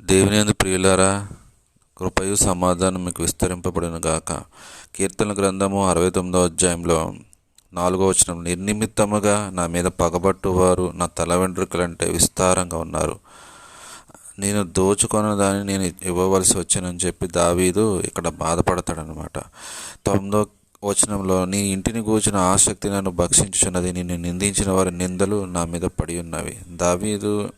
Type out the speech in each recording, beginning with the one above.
దేవుని అందు ప్రియులారా కృపయు సమాధానం మీకు విస్తరింపబడిన గాక. కీర్తన గ్రంథము అరవై తొమ్మిదో అధ్యాయంలో నాలుగో వచనం నిర్నిమిత్తముగా నా మీద పగబట్టువారు నా తల వెంట్రుకలంటే విస్తారంగా ఉన్నారు. నేను దోచుకున్న దాన్ని నేను ఇవ్వవలసి వచ్చానని చెప్పి దావీదు ఇక్కడ బాధపడతాడనమాట తొమ్మిదో వచనంలో నీ ఇంటిని కూర్చిన ఆసక్తి నన్ను భక్షించుచున్నది నిన్ను నిందించిన వారి నిందలు నా మీద పడి ఉన్నవి. దావీదు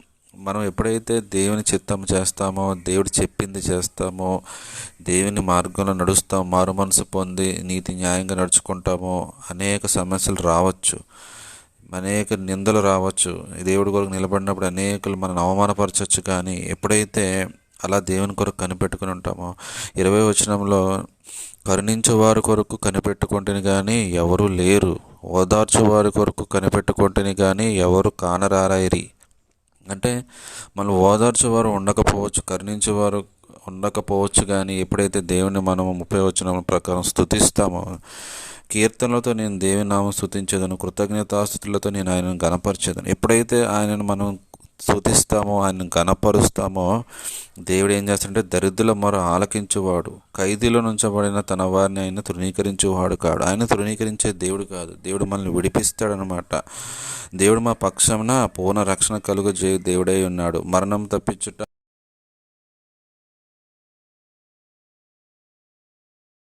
మనం ఎప్పుడైతే దేవుని చిత్తం చేస్తామో దేవుడు చెప్పింది చేస్తామో దేవుని మార్గంలో నడుస్తాం మారు మనసు పొంది నీతి న్యాయంగా నడుచుకుంటామో అనేక సమస్యలు రావచ్చు. అనేక నిందలు రావచ్చు. దేవుడి కొరకు నిలబడినప్పుడు అనేకలు మనల్ని అవమానపరచవచ్చు కానీ ఎప్పుడైతే అలా దేవుని కొరకు కనిపెట్టుకుని ఉంటామో ఇరవై వచనంలో కరుణించేవారి కొరకు కనిపెట్టుకుంటేని కానీ ఎవరు లేరు. ఓదార్చేవారి కొరకు కనిపెట్టుకుంటేని కానీ ఎవరు కానరారైరి అంటే మనం ఓదార్చేవారు ఉండకపోవచ్చు కరుణించేవారు ఉండకపోవచ్చు కానీ ఎప్పుడైతే దేవుని మనం ముప్పై వచ్చిన ప్రకారం స్థుతిస్తామో కీర్తనలతో నేను దేవుని నామం స్థుతించేదను కృతజ్ఞతాస్థుతులతో నేను ఆయనను గణపరిచేదను. ఎప్పుడైతే ఆయనను మనం స్థుతిస్తామో ఆయన కనపరుస్తామో దేవుడు ఏం చేస్తాడంటే దరిద్రుల మొర ఆలకించువాడు. ఖైదీలో నుంచబడిన తన వారిని ఆయన తృణీకరించేవాడు కాడు. ఆయన తృణీకరించే దేవుడు కాదు. దేవుడు మనల్ని విడిపిస్తాడనమాట దేవుడు మా పక్షంన పూర్ణ రక్షణ కలుగు దేవుడై ఉన్నాడు. మరణం తప్పించుట